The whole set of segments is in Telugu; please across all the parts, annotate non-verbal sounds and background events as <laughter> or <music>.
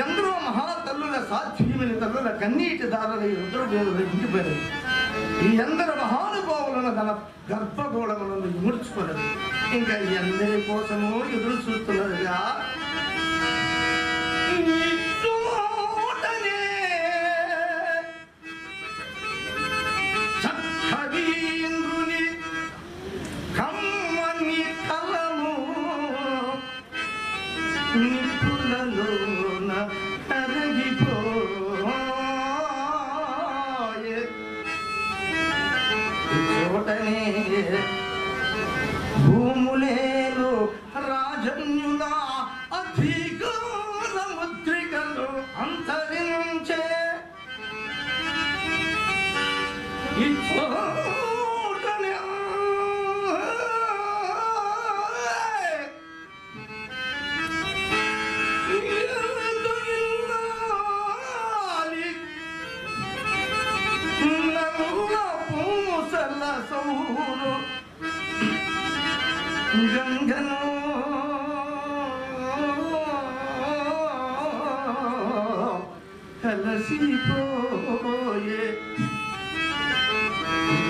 ಎಂದ್ರೋ ಮಹಾ ತಲ್ಲುಲ ಸಾಧ್ಯಮಿನ ತಲ್ಲುಲ ಕನ್ನೀಟದಾರರ ರುದ್ರಭೂಮಿ ಇಂಟು ఈ అందరు మహానుభావులను తన గర్భగోళములను విమర్చుకున్నది ఇంకా ఈ అందరి కోసము ఎదురు చూస్తున్నదిగా. నిపుణలోన here. <laughs>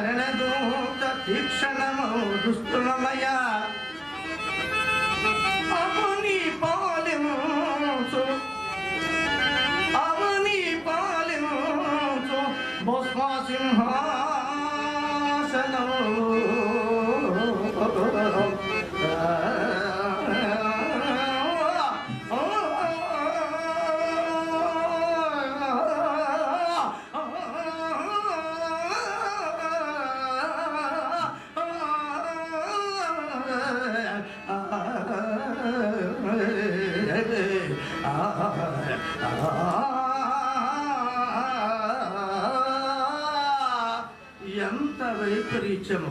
మరణదూత తీక్షణము దుస్తులమయా అముని పాలెము రీత్యాము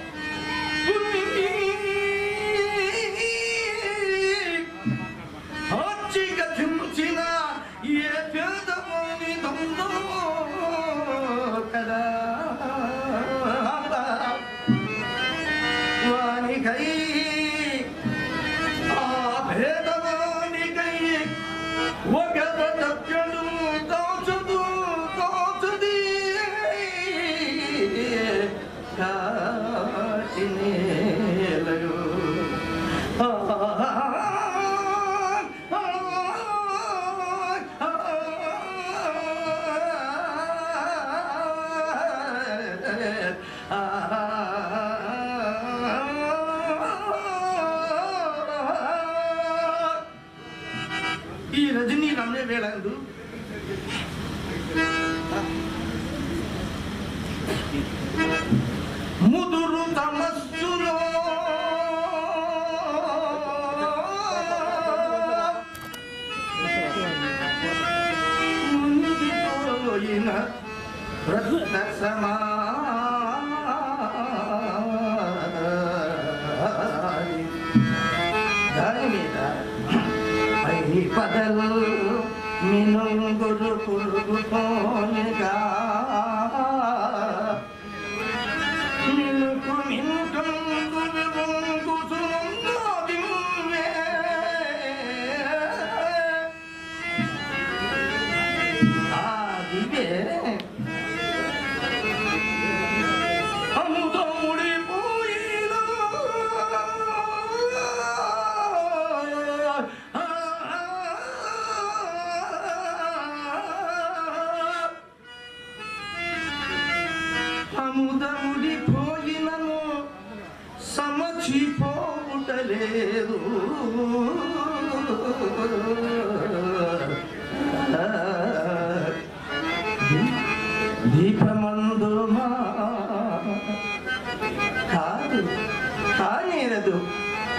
Hanyalah tu.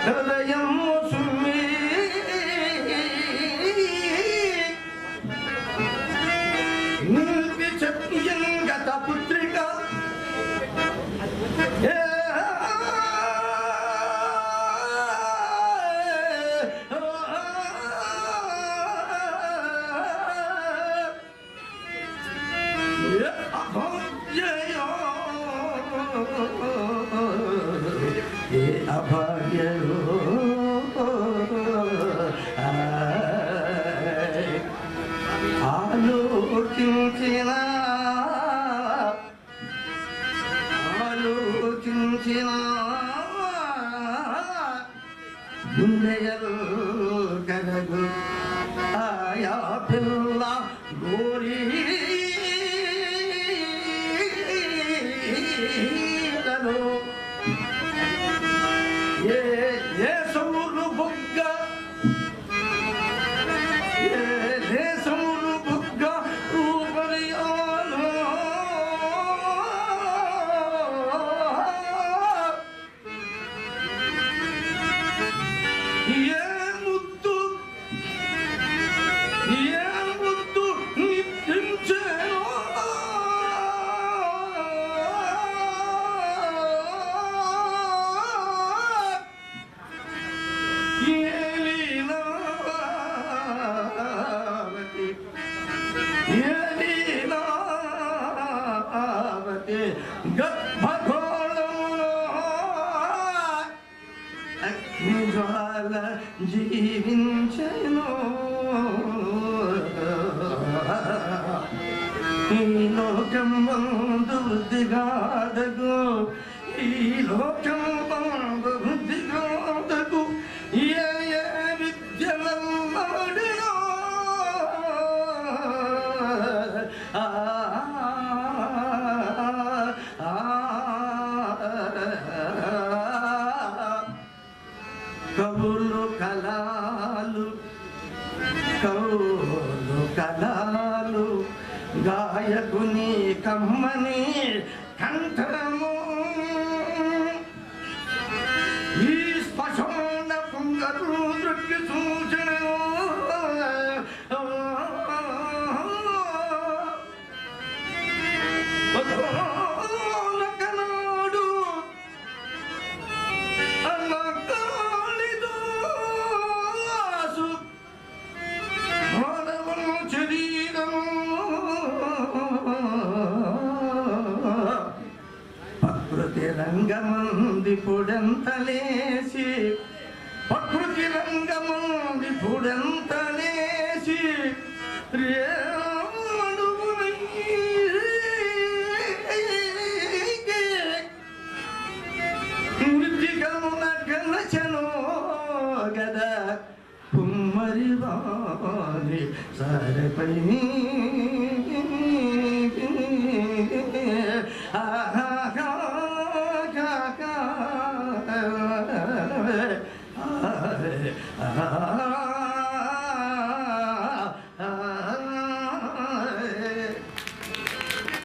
Kalau tak jemput అభాగ్యలో ఆలోచించిన ఆలోచించిన గుండెలు కలగు Yeah. పుడంతలేసి ప్రకృతి రంగముంది పుడంతలేసి మృతికమున గలచను గదా పుమ్మరి వారి సారపై ah, ah, ah, ah.